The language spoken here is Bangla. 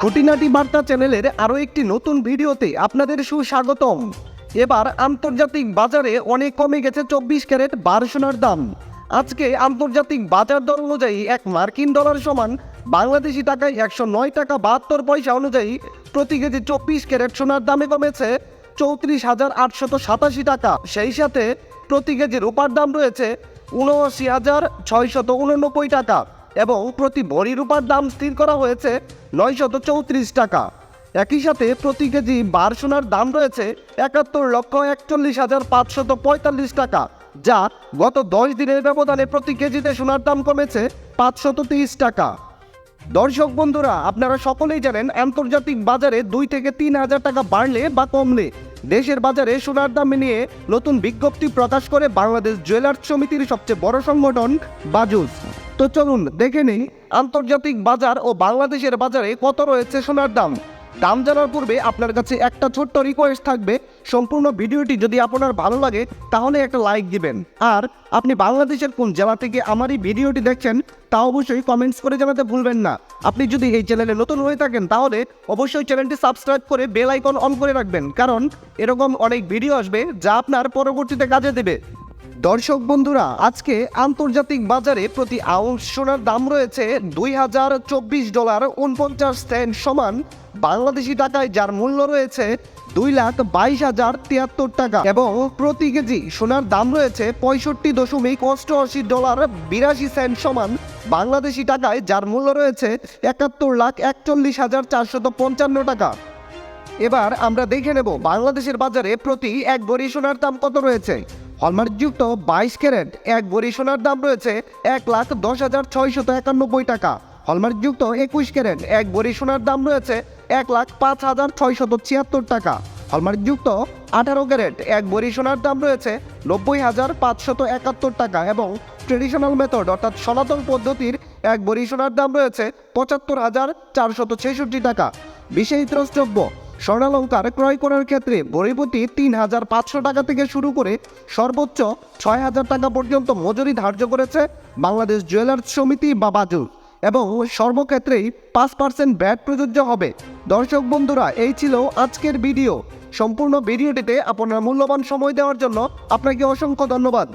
খুঁটিনাটি বার্তা চ্যানেলের আরও একটি নতুন ভিডিওতে আপনাদের সুস্বাগতম। এবার আন্তর্জাতিক বাজারে অনেক কমে গেছে চব্বিশ ক্যারেট বার সোনার দাম। আজকে আন্তর্জাতিক বাজার দর অনুযায়ী এক মার্কিন ডলার সমান বাংলাদেশি টাকায় একশো নয় টাকা বাহাত্তর পয়সা অনুযায়ী প্রতি কেজি চব্বিশ ক্যারেট সোনার দামে কমেছে চৌত্রিশ হাজার আটশত সাতাশি টাকা। সেই সাথে প্রতি কেজি রূপার দাম রয়েছে উনআশি হাজার ছয়শত উননব্বই টাকা। এবং প্রতি ভরি রূপার দাম স্থির করা হয়েছে নয়শত চৌত্রিশ টাকা। একই সাথে প্রতি কেজি বার সোনার দাম রয়েছে একাত্তর লক্ষ একচল্লিশ হাজার পাঁচশত পঁয়তাল্লিশ টাকা, যা গত দশ দিনের ব্যবধানে প্রতি কেজিতে সোনার দাম কমেছে পাঁচশত তিরিশ টাকা। দর্শক বন্ধুরা, আপনারা সকলেই জানেন আন্তর্জাতিক বাজারে দুই থেকে তিন হাজার টাকা বাড়লে বা কমলে। দেশের বাজারে সোনার দাম নিয়ে নতুন বিজ্ঞপ্তি প্রকাশ করে বাংলাদেশ জুয়েলার্স সমিতির সবচেয়ে বড় সংগঠন বাজুস তো চলুন, দেখে নিই আন্তর্জাতিক বাজার ও বাংলাদেশের বাজারে কত রয়েছে সোনার দাম। দাম জানার পূর্বে আপনার কাছে একটা ছোট্ট রিকোয়েস্ট থাকবে। সম্পূর্ণ ভিডিওটি যদি আপনার ভালো লাগে, তাহলে একটা লাইক দিবেন। আর আপনি বাংলাদেশের কোন জেলা থেকে আমার এই ভিডিওটি দেখছেন, তা অবশ্যই কমেন্টস করে জানাতে ভুলবেন না। আপনি যদি এই চ্যানেলে নতুন হয়ে থাকেন, তাহলে অবশ্যই চ্যানেলটি সাবস্ক্রাইব করে বেল আইকন অন করে রাখবেন। কারণ এরকম অনেক ভিডিও আসবে, যা আপনার পরবর্তীতে কাজে দেবে। দর্শক বন্ধুরা, আজকে আন্তর্জাতিক বাজারে প্রতি আউন্স সোনার দাম রয়েছে দুই হাজার চব্বিশ ডলার উনপঞ্চাশ সেন্ট সমান। বাংলাদেশি টাকায় যার মূল্য রয়েছে দুই লাখ বাইশ হাজার তিয়াত্তর টাকা এবং প্রতি কেজি সোনার দাম রয়েছে পঁয়ষট্টি দশমিক অষ্টআশি ডলার বিরাশি সেন্ট সমান। বাংলাদেশি টাকায় যার মূল্য রয়েছে একাত্তর লাখ একচল্লিশ হাজার চারশত পঞ্চান্ন টাকা। এবার আমরা দেখে নেব বাংলাদেশের বাজারে প্রতি এক ভরি সোনার দাম কত রয়েছে। হলমার্কযুক্ত বাইশ ক্যারেট, এক ভরি সোনার দাম রয়েছে এক লাখ দশ হাজার ছয়শত একানব্বই টাকা। হলমার্কযুক্ত একুশ ক্যারেট, এক ভরি সোনার দাম রয়েছে এক লাখ পাঁচ হাজার ছয়শত ছিয়াত্তর টাকা। হলমার্কযুক্ত আঠারো ক্যারেট, এক ভরি সোনার দাম রয়েছে নব্বই হাজার পাঁচশত একাত্তর টাকা এবং ট্রেডিশনাল মেথড অর্থাৎ সনাতন পদ্ধতির এক ভরি সোনার দাম রয়েছে পঁচাত্তর হাজার চারশত ছেষট্টি টাকা। বিশেষ দ্রষ্টব্য স্বর্ণালঙ্কার ক্রয় করার ক্ষেত্রে ভরিপতি তিন হাজার পাঁচশো টাকা থেকে শুরু করে সর্বোচ্চ ছয় হাজার টাকা পর্যন্ত মজুরি ধার্য করেছে বাংলাদেশ জুয়েলার্স সমিতি বা বাজুর এবং সর্বক্ষেত্রেই পাঁচ পার্সেন্ট ব্যাট প্রযোজ্য হবে। দর্শক বন্ধুরা, এই ছিল আজকের ভিডিও। সম্পূর্ণ ভিডিওটিতে আপনার মূল্যবান সময় দেওয়ার জন্য আপনাকে অসংখ্য ধন্যবাদ।